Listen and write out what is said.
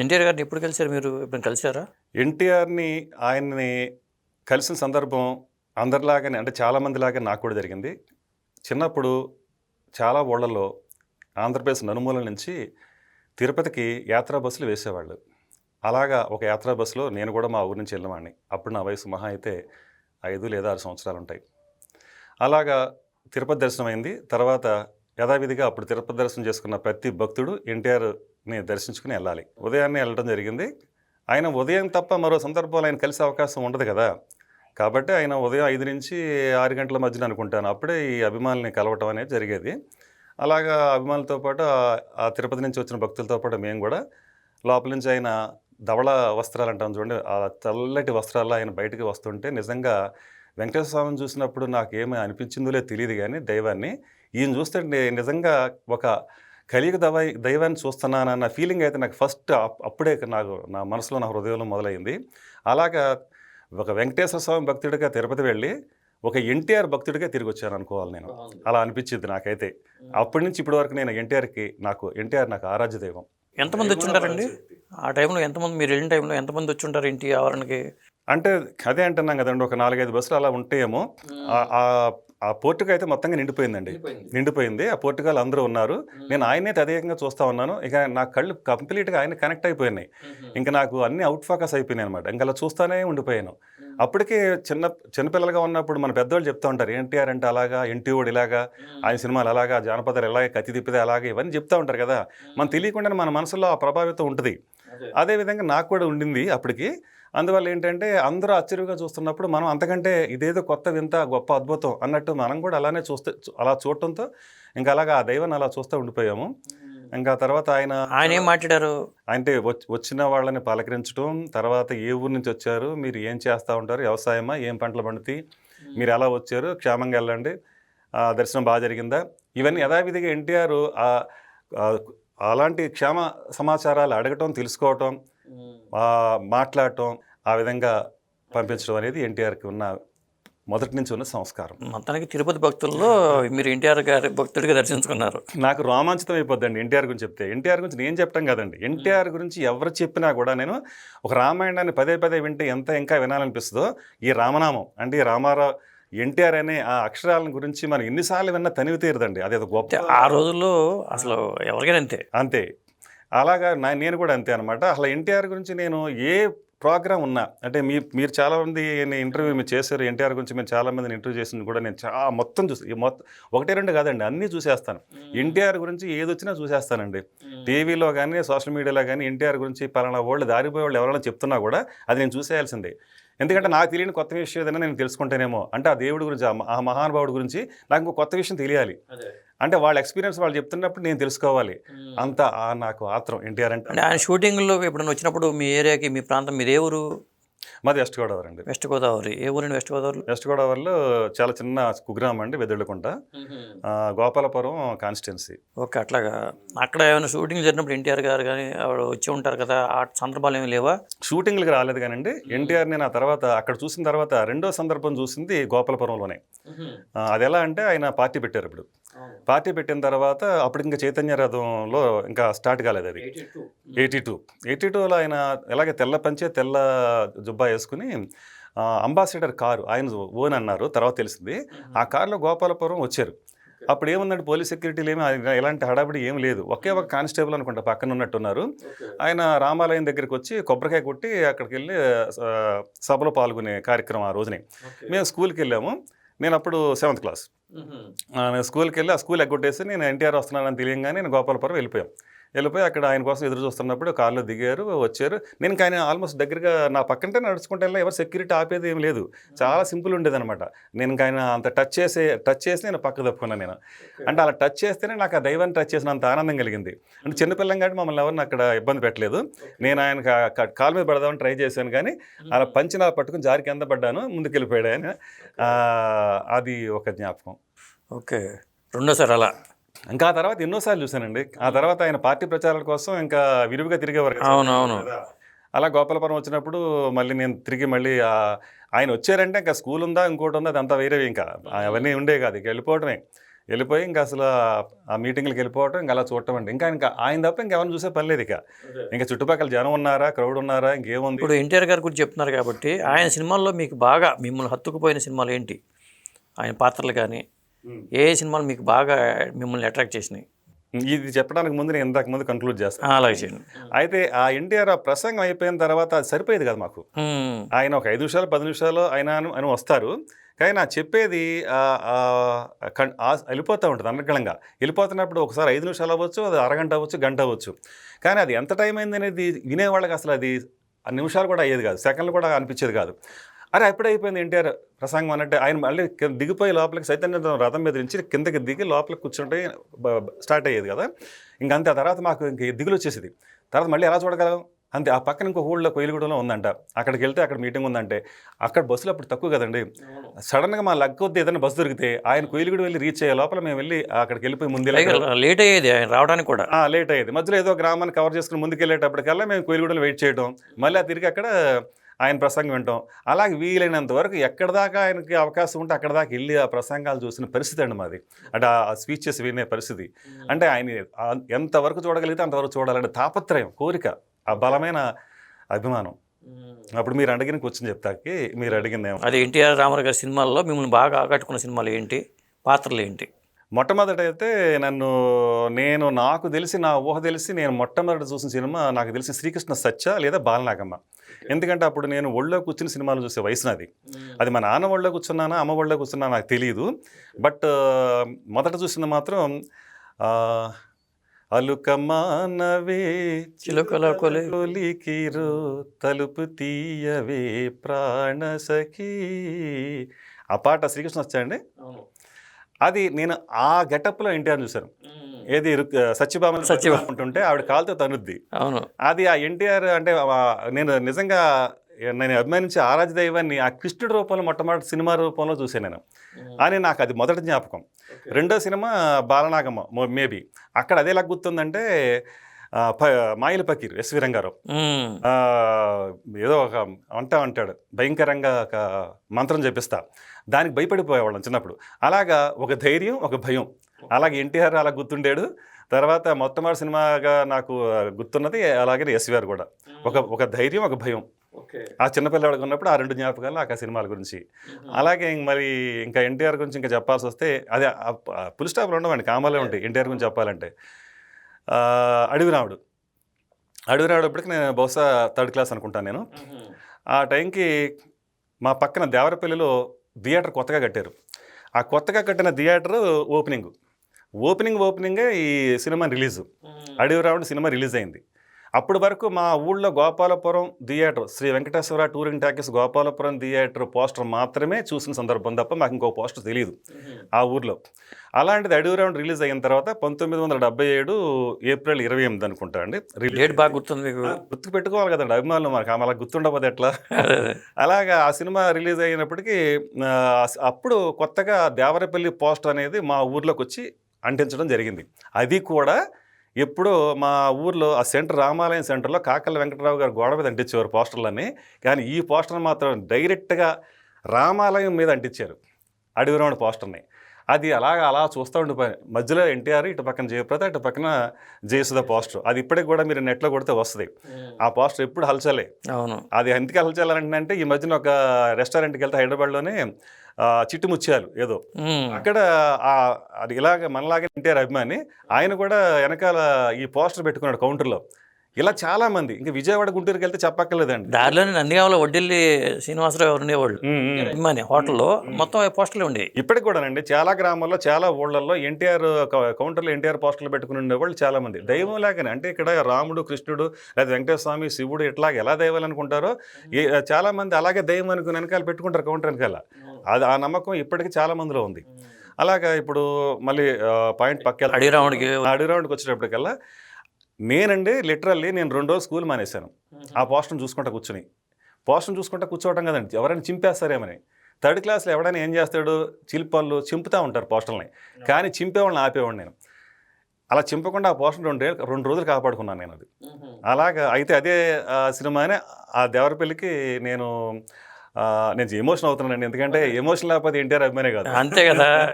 ఎన్టీఆర్ గారిని ఎప్పుడు కలిశారు మీరు? ఇప్పుడు కలిశారా? ఎన్టీఆర్ని ఆయన్ని కలిసిన సందర్భం అందరిలాగానే అంటే చాలామంది లాగా నాకు కూడా జరిగింది. చిన్నప్పుడు చాలా ఊళ్ళల్లో ఆంధ్రప్రదేశ్ నలుమూల నుంచి తిరుపతికి యాత్రా బస్సులు వేసేవాళ్ళు. అలాగా ఒక యాత్రా బస్సులో నేను కూడా మా ఊరి నుంచి వెళ్ళినవాడిని. అప్పుడు నా వయసు మహా అయితే ఐదు లేదా ఆరు సంవత్సరాలు ఉంటాయి. అలాగా తిరుపతి దర్శనం అయింది తర్వాత యథావిధిగా అప్పుడు తిరుపతి దర్శనం చేసుకున్న ప్రతి భక్తుడు ఎన్టీఆర్ని దర్శించుకుని వెళ్ళాలి. ఉదయాన్నే వెళ్ళడం జరిగింది. ఆయన ఉదయం తప్ప మరో సందర్భంలో ఆయన కలిసే అవకాశం ఉండదు కదా. కాబట్టి ఆయన ఉదయం ఐదు నుంచి ఆరు గంటల మధ్యన అనుకుంటాను. అప్పుడే ఈ అభిమానుల్ని కలవటం అనేది జరిగేది. అలాగా అభిమానులతో పాటు ఆ- తిరుపతి నుంచి వచ్చిన భక్తులతో పాటు మేము కూడా లోపల నుంచి ఆయన ధవళ వస్త్రాలు అంటాం చూడండి. ఆ తెల్లటి వస్త్రాల్లో ఆయన బయటకు వస్తుంటే నిజంగా వెంకటేశ్వర స్వామిని చూసినప్పుడు నాకు ఏమి అనిపించిందో లేదు తెలియదు కానీ దైవాన్ని ఈయన చూస్తుంటే నిజంగా ఒక కలియుగ దవ దైవాన్ని చూస్తున్నానన్న ఫీలింగ్ అయితే నాకు ఫస్ట్ అప్పుడే నాకు నా మనసులో నా హృదయంలో మొదలైంది. అలాగా ఒక వెంకటేశ్వర స్వామి భక్తుడిగా తిరుపతి వెళ్ళి ఒక ఎన్టీఆర్ భక్తుడిగా తిరిగి వచ్చాను అనుకోవాలి నేను. అలా అనిపించింది నాకైతే. అప్పటి నుంచి ఇప్పటి వరకు నేను ఎన్టీఆర్కి నాకు ఎన్టీఆర్ నాకు ఆరాధ్య దైవం. ఎంతమంది వచ్చి ఉంటారండి ఆ టైంలో ఎంతమంది మీరు వెళ్ళిన టైంలో ఎంతమంది వచ్చి ఉంటారు ఇంటి ఆవరణకి? అంటే అదే అంటున్నాం కదండి ఒక నాలుగైదు బస్సులు అలా ఉంటాయేమో ఆ- పోర్టుగా అయితే మొత్తంగా నిండిపోయిందండి. నిండిపోయింది. ఆ పోర్టుగాలు అందరూ ఉన్నారు. నేను ఆయనే తదేకంగా చూస్తా ఉన్నాను. ఇక నా కళ్ళు కంప్లీట్గా ఆయన కనెక్ట్ అయిపోయినాయి. ఇంకా నాకు అన్ని అవుట్ ఫోకస్ అయిపోయినాయి అనమాట ఇంకా అలా చూస్తానే ఉండిపోయాను. అప్పటికే చిన్న చిన్నపిల్లలుగా ఉన్నప్పుడు మన పెద్దవాళ్ళు చెప్తా ఉంటారు ఎన్టీఆర్ అంటే అలాగా ఎన్టీఓడు ఇలాగా ఆయన సినిమాలు అలాగా జానపదాలు ఎలాగే కత్తి తిప్పితే అలాగే ఇవన్నీ చెప్తా ఉంటారు కదా. మనం తెలియకుండా మన మనసులో ఆ ప్రభావితం ఉంటుంది. అదేవిధంగా నాకు కూడా ఉండింది అప్పటికి. అందువల్ల ఏంటంటే అందరూ ఆశ్చర్యంగా చూస్తున్నప్పుడు మనం అంతకంటే ఇదేదో కొత్త వింత గొప్ప అద్భుతం అన్నట్టు మనం కూడా అలానే చూస్తే అలా చూడటంతో ఇంకా అలాగా ఆ దైవాన్ని అలా చూస్తూ ఉండిపోయాము. ఇంకా తర్వాత ఆయన ఆయన ఏం మాట్లాడారు? అంటే వచ్- వచ్చిన వాళ్ళని పలకరించడం తర్వాత ఏ ఊరు నుంచి వచ్చారు మీరు ఏం చేస్తూ ఉంటారు వ్యవసాయమా ఏం పంటలు పండుతాయి మీరు ఎలా వచ్చారు క్షేమంగా వెళ్ళండి ఆ, దర్శనం బాగా జరిగిందా? ఇవన్నీ యథావిధిగా ఎన్టీఆర్ అలాంటి క్షేమ సమాచారాలు అడగటం తెలుసుకోవటం మాట్లాడటం ఆ విధంగా పంపించడం అనేది ఎన్టీఆర్కి ఉన్న మొదటి నుంచి ఉన్న సంస్కారం. మొత్తానికి తిరుపతి భక్తుల్లో మీరు ఎన్టీఆర్ గారి భక్తుడిగా దర్శించుకున్నారు. నాకు రోమాంచితం అయిపోద్దండి ఎన్టీఆర్ గురించి చెప్తే. ఎన్టీఆర్ గురించి నేను చెప్పడం కదండి. ఎన్టీఆర్ గురించి ఎవరు చెప్పినా కూడా నేను ఒక రామాయణాన్ని పదే పదే వింటే ఎంత ఇంకా వినాలనిపిస్తుందో ఈ రామనామం అంటే ఈ రామారావు ఎన్టీఆర్ అనే ఆ అక్షరాల గురించి మనం ఎన్నిసార్లు విన్నా తనివి తీరదండి. అంటే గొప్ప ఆ రోజుల్లో అసలు ఎవరికైనా అంతే. అంతే. అలాగా నా నేను కూడా అంతే అనమాట. అసలు ఎన్టీఆర్ గురించి నేను ఏ ప్రోగ్రామ్ ఉన్నా అంటే మీ మీరు చాలామంది ఇంటర్వ్యూ మీరు చేశారు ఎన్టీఆర్ గురించి మేము చాలామందిని ఇంటర్వ్యూ చేసింది కూడా నేను చాలా మొత్తం చూసి మొత్తం ఒకటే రెండు కాదండి అన్నీ చూసేస్తాను. ఎన్టీఆర్ గురించి ఏది వచ్చినా చూసేస్తానండి. టీవీలో కానీ సోషల్ మీడియాలో కానీ ఎన్టీఆర్ గురించి పలానా వాళ్ళు దారిపోయే వాళ్ళు ఎవరైనా చెప్తున్నా కూడా అది నేను చూసేయాల్సిందే. ఎందుకంటే నాకు తెలియని కొత్త విషయం ఏదైనా నేను తెలుసుకుంటేనేమో. అంటే ఆ దేవుడి గురించి ఆ మహానుభావుడి గురించి నాకు కొత్త విషయం తెలియాలి. అంటే వాళ్ళ ఎక్స్పీరియన్స్ వాళ్ళు చెప్తున్నప్పుడు నేను తెలుసుకోవాలి. అంత ఆ నాకు ఆత్రం ఎన్టీఆర్ అంటే అంటే ఆయన షూటింగ్లో ఎప్పుడైనా వచ్చినప్పుడు మీ ఏరియాకి మీ ప్రాంతం మీరు ఏ ఊరు? మాది వెస్ట్ గోదావరి అండి. వెస్ట్ గోదావరి. ఏ ఊరండి వెస్ట్ గోదావరి వెస్ట్ గోదావరిలో చాలా చిన్న కుగ్రామం అండి వెదళ్ళకుంట గోపాలపురం కాన్స్టిట్యున్సీ. ఓకే అట్లాగా. అక్కడ ఏమైనా షూటింగ్ జరిగినప్పుడు ఎన్టీఆర్ గారు కానీ ఆవిడ వచ్చి ఉంటారు కదా ఆ సందర్భాలు ఏమి లేవా? షూటింగ్లకు రాలేదు కానండి. ఎన్టీఆర్ నేను ఆ తర్వాత అక్కడ చూసిన తర్వాత రెండో సందర్భం చూసింది గోపాలపురంలోనే. అది ఎలా అంటే ఆయన పార్టీ పెట్టారు ఇప్పుడు. పార్టీ పెట్టిన తర్వాత అప్పుడు ఇంకా చైతన్య రథంలో ఇంకా స్టార్ట్ కాలేదు అది. Eighty two. ఎయిటీ టూలో ఆయన ఎలాగే తెల్ల పంచే తెల్ల జుబ్బా వేసుకుని అంబాసిడర్ కారు ఆయన ఓన్ అన్నారు తర్వాత తెలిసింది. ఆ కారులో గోపాలపురం వచ్చారు. అప్పుడు ఏముందంటే పోలీస్ సెక్యూరిటీలు ఏమి ఎలాంటి హడావిడి ఏం లేదు. ఒకే ఒక కానిస్టేబుల్ అనుకుంటా పక్కన ఉన్నట్టున్నారు. ఆయన రామాలయం దగ్గరికి వచ్చి కొబ్బరికాయ కొట్టి అక్కడికి వెళ్ళి సభలో పాల్గొనే కార్యక్రమం ఆ రోజునే. మేము స్కూల్కి వెళ్ళాము. నేను అప్పుడు సెవెంత్ క్లాస్. నేను స్కూల్కి వెళ్ళి ఆ స్కూల్ ఎగ్గొట్టేసి నేను ఎన్టీఆర్ వస్తున్నానని తెలియగానే నేను గోపాలపురం వెళ్ళిపోయాం. వెళ్ళిపోయి అక్కడ ఆయన కోసం ఎదురు చూస్తున్నప్పుడు కార్లో దిగారు వచ్చారు. నేను ఆయన ఆల్మోస్ట్ దగ్గరగా నా పక్కంటే నడుచుకుంటే వెళ్ళినా ఎవరు సెక్యూరిటీ ఆపేది ఏం లేదు. చాలా సింపుల్ ఉండేదన్నమాట. నేను ఆయన అంత టచ్ చేసే టచ్ చేసి నేను పక్క తప్పుకున్నాను నేను. అంటే అలా టచ్ చేస్తేనే నాకు ఆ దైవాన్ని టచ్ చేసినంత ఆనందం కలిగింది. అంటే చిన్నపిల్లం కాబట్టి మమ్మల్ని ఎవరిని అక్కడ ఇబ్బంది పెట్టలేదు. నేను ఆయన కాలు మీద పడదామని ట్రై చేశాను కానీ అలా పంచి నా పట్టుకుని జారి కింద పడ్డాను ముందుకు వెళ్ళిపోయాడు ఆయన అది ఒక జ్ఞాపకం. ఓకే రెండోసారి అలా. ఇంకా ఆ తర్వాత ఎన్నోసార్లు చూశానండి. ఆ తర్వాత ఆయన పార్టీ ప్రచారాల కోసం ఇంకా విరివిగా తిరిగేవారు కదా. అవును అవును అలా గోపాలపురం వచ్చినప్పుడు మళ్ళీ నేను తిరిగి మళ్ళీ ఆయన వచ్చారంటే ఇంకా స్కూల్ ఉందా ఇంకోటి ఉందా అదంతా వేరే ఇంకా. అవన్నీ ఉండే కాదు ఇక వెళ్ళిపోవడమే వెళ్ళిపోయి ఇంకా అసలు ఆ- ఆ మీటింగ్లకు వెళ్ళిపోవటం ఇంకా అలా చూడటం అండి. ఇంకా ఇంకా ఆయన తప్ప ఇంకెవరిని చూసే పని లేదు ఇక. ఇంకా చుట్టుపక్కల జనం ఉన్నారా క్రౌడ్ ఉన్నారా ఇంకేముంది? ఇప్పుడు ఎన్టీఆర్ గారి గురించి చెప్తున్నారు కాబట్టి ఆయన సినిమాల్లో మీకు బాగా మిమ్మల్ని హత్తుకుపోయిన సినిమాలు ఏంటి? ఆయన పాత్రలు కానీ ఏ సినిమాలు మీకు బాగా మిమ్మల్ని అట్రాక్ట్ చేసినాయి? ఇది చెప్పడానికి ముందు నేను ఇంతకు ముందు కంక్లూడ్ చేస్తాను అలాగే చేయండి. అయితే ఆ ఎన్టీఆర్ ఆ ప్రసంగం అయిపోయిన తర్వాత అది సరిపోయేది కదా మాకు. ఆయన ఒక ఐదు నిమిషాలు పది నిమిషాలు ఆయన అని వస్తారు. కానీ నా చెప్పేది వెళ్ళిపోతూ ఉంటుంది అనర్గళంగా. వెళ్ళిపోతున్నప్పుడు ఒకసారి ఐదు నిమిషాలు అవ్వచ్చు అది అరగంట అవ్వచ్చు గంట అవ్వచ్చు. కానీ అది ఎంత టైం అయింది అనేది వినేవాళ్ళకి అసలు అది నిమిషాలు కూడా అయ్యేది కాదు సెకండ్లు కూడా అనిపించేది కాదు. అరే అప్పుడే అయిపోయింది ఎన్టీఆర్ ప్రసంగం అన్నట్టు. ఆయన మళ్ళీ దిగిపోయి లోపలికి చైతన్య రథం మీద నుంచి కిందకి దిగి లోపలికి కూర్చుంటే స్టార్ట్ అయ్యేది కదా. ఇంకా అంతే ఆ తర్వాత మాకు ఇంక దిగులు వచ్చేసింది. తర్వాత మళ్ళీ ఎలా చూడగలం? అంతే ఆ పక్కన ఇంకో ఊళ్ళో కోయిలగూడలో ఉందంట. అక్కడికి వెళ్తే అక్కడ మీటింగ్ ఉందంటే అక్కడ బస్సులు అప్పుడు తక్కువ కదండి. సడన్గా మా లక్ వద్ద ఏదైనా బస్సు దొరికితే ఆయన కోయిలగూడ వెళ్ళి రీచ్ అయ్యే లోపల మేము వెళ్ళి అక్కడికి వెళ్ళిపోయి ముందు లేట్ అయ్యేది ఆయన రావడానికి కూడా. లేట్ అయ్యేది. మధ్యలో ఏదో గ్రామాన్ని కవర్ చేసుకుని ముందుకు వెళ్ళేటప్పటికల్లా మేము కోయిలగూడలో వెయిట్ చేయడం మళ్ళీ ఆ తిరిగి అక్కడ ఆయన ప్రసంగం వింటాం. అలాగే వీలైనంత వరకు ఎక్కడ దాకా ఆయనకి అవకాశం ఉంటే అక్కడ దాకా వెళ్ళి ఆ ప్రసంగాలు చూసిన పరిస్థితి అండి మాది. అంటే ఆ స్పీచెస్ వినే పరిస్థితి. అంటే ఆయన ఎంతవరకు చూడగలిగితే అంతవరకు చూడాలంటే తాపత్రయం కోరిక ఆ బలమైన అభిమానం. అప్పుడు మీరు అడిగిన క్వశ్చన్ చెప్తాకి మీరు అడిగింది అది ఎన్టీఆర్ రామారావు గారి సినిమాల్లో మిమ్మల్ని బాగా ఆకట్టుకున్న సినిమాలు ఏంటి? పాత్రలు ఏంటి? మొట్టమొదట అయితే నన్ను నేను నాకు తెలిసి నా ఊహ తెలిసి నేను మొట్టమొదటి చూసిన సినిమా నాకు తెలిసి శ్రీకృష్ణ సత్య లేదా బాలనాగమ్మ. ఎందుకంటే అప్పుడు నేను ఒళ్ళో కూర్చుని సినిమాలు చూసే వయసు నాది. అది మా నాన్న ఒళ్ళో కూర్చున్నానా అమ్మ ఒళ్ళో కూర్చున్నా నాకు తెలియదు బట్ మొదట చూసింది మాత్రం అలుకమానవే చిలుకల కొలి- కొలికిరు తలుపు తీయవే ప్రాణసఖి. ఆ పాట శ్రీకృష్ణ వచ్చాయండి అది నేను ఆ గెటప్లో ఎన్టీఆర్ చూశాను. ఏది సత్యభామ సత్యభామ. ఉంటుంటే ఆవిడ కాలుతో తనుద్ది అవును. అది ఆ ఎన్టీఆర్ అంటే నేను నిజంగా నేను అభిమానించే ఆరాధ్య దైవాన్ని ఆ కృష్ణుడి రూపంలో మొట్టమొదటి సినిమా రూపంలో చూశాను నేను. అని నాకు అది మొదటి జ్ఞాపకం. రెండో సినిమా బాలనాగమ్మ మేబీ. అక్కడ అదే ఎలా గుర్తుందంటే మాయిల పకీర్ ఎస్వి రంగారావు ఏదో ఒక అంటా అంటాడు భయంకరంగా ఒక మంత్రం చెప్పిస్తా. దానికి భయపడిపోయేవాళ్ళం చిన్నప్పుడు. అలాగా ఒక ధైర్యం ఒక భయం. అలాగే ఎన్టీఆర్ అలా గుర్తుండాడు. తర్వాత మొట్టమొదటి సినిమాగా నాకు గుర్తున్నది అలాగే ఎస్వీఆర్ కూడా. ఒక ఒక ధైర్యం ఒక భయం. ఆ చిన్నపిల్లవాడికి ఉన్నప్పుడు ఆ రెండు జ్ఞాపకాలు నాకు ఆ సినిమాల గురించి. అలాగే మరి ఇంకా ఎన్టీఆర్ గురించి ఇంకా చెప్పాల్సి వస్తే అదే పుల్ స్టాప్లు ఉండవండి కామాలే ఉంటాయి ఎన్టీఆర్ గురించి చెప్పాలంటే. ఆ, అడవి రాముడు. అడవి రాముడప్పటికి నేను బహుశా థర్డ్ క్లాస్ అనుకుంటాను నేను. ఆ టైంకి మా పక్కన దేవరపల్లిలో థియేటర్ కొత్తగా కట్టారు. ఆ కొత్తగా కట్టిన థియేటర్ ఓపెనింగ్. ఓపెనింగ్ ఓపెనింగే ఈ సినిమా రిలీజ్. అడవి రాముడు సినిమా రిలీజ్ అయింది అప్పటి వరకు మా ఊళ్ళో Gopalapuram theatre Sri Venkateswara touring talkies Gopalapuram theatre poster మాత్రమే చూసిన సందర్భం తప్ప మాకు ఇంకో పోస్టర్ తెలియదు ఆ ఊర్లో. అలాంటిది అడవి రౌండ్ రిలీజ్ అయిన తర్వాత పంతొమ్మిది వందల డెబ్బై ఏడు ఏప్రిల్ ఇరవై ఎనిమిది అనుకుంటా అండి. డేట్ బాగా గుర్తుంది గుర్తు పెట్టుకోవాలి కదండి అభిమానులు మనకు అలా గుర్తుండకపోతే ఎట్లా. అలాగా ఆ సినిమా రిలీజ్ అయినప్పటికీ అప్పుడు కొత్తగా దేవరపల్లి పోస్టర్ అనేది మా ఊర్లోకి వచ్చి అంటించడం జరిగింది. అది కూడా ఎప్పుడో మా ఊర్లో ఆ సెంటర్ రామాలయం సెంటర్లో కాకల వెంకటరావు గారు గోడ మీద అంటించేవారు పోస్టర్లన్నీ. కానీ ఈ పోస్టర్ మాత్రం డైరెక్ట్గా రామాలయం మీద అంటించారు. అడవి రౌండ్ పోస్టర్ని. అది అలాగా అలా చూస్తూ ఉండిపోయాను మధ్యలో ఎన్టీఆర్ ఇటు పక్కన జయప్రద ఇటు పక్కన జయసుధ పోస్టర్. అది ఇప్పటికి కూడా మీరు నెట్లో కొడితే వస్తుంది. ఆ పోస్టర్ ఎప్పుడు హల్చలే. అవును. అది ఎందుకు హల్చలంటే ఈ మధ్యన ఒక రెస్టారెంట్కి వెళ్తే హైదరాబాద్లోనే ఆ, చిట్టు ముత్యాలు ఏదో. అక్కడ ఆ అది ఇలాగ మనలాగే ఎన్టీఆర్ అభిమాని. ఆయన కూడా వెనకాల ఈ పోస్టర్ పెట్టుకున్నాడు కౌంటర్లో. ఇలా చాలా మంది ఇంకా విజయవాడ గుంటూరుకి వెళ్తే చెప్పక్కర్లేదండి. దారిలోనే నందిగామలో వడ్డిల్లి శ్రీనివాసరావు ఉండేవాళ్ళు. అభిమాని హోటల్లో మొత్తం పోస్టర్లు ఉండేవి. ఇప్పటికి కూడానండి చాలా గ్రామాల్లో చాలా ఊళ్ళల్లో ఎన్టీఆర్ కౌంటర్లో ఎన్టీఆర్ పోస్టర్లు పెట్టుకుని ఉండేవాళ్ళు చాలా మంది దైవం లాగానే అంటే ఇక్కడ రాముడు కృష్ణుడు లేదా వెంకటేశ్వర స్వామి శివుడు ఇట్లా ఎలా దైవాలు అనుకుంటారో చాలా మంది అలాగే దైవం అనుకుని వెనకాల పెట్టుకుంటారు కౌంటర్ వెనకాల. అది ఆ నమ్మకం ఇప్పటికీ చాలా మందిలో ఉంది. అలాగా ఇప్పుడు మళ్ళీ పాయింట్ పక్క అడవి రౌండ్కి వచ్చేటప్పటికల్లా నేనండి లిటరల్లీ నేను రెండు రోజులు స్కూల్ మానేశాను. ఆ పోస్టర్ని చూసుకుంటా కూర్చుని. పోస్టర్ని చూసుకుంటా కూర్చోవటం కదండి. ఎవరైనా చింపేస్తారేమని. థర్డ్ క్లాస్లో ఎవడైనా ఏం చేస్తాడు? చిలిపళ్ళు చింపుతూ ఉంటారు పోస్టర్ని కానీ చింపేవాళ్ళని ఆపేవాడిని నేను. అలా చింపకుండా ఆ పోస్టర్ రెండు రెండు రోజులు కాపాడుకున్నాను నేను అది. అలాగా అయితే అదే ఆ, సినిమానే ఆ దేవరపల్లికి నేను నేను ఎమోషన్ అవుతున్నానండి. ఎందుకంటే ఎమోషన్ లేకపోతే ఎన్టీఆర్ అభిమానే కాదు. అంతే కదా.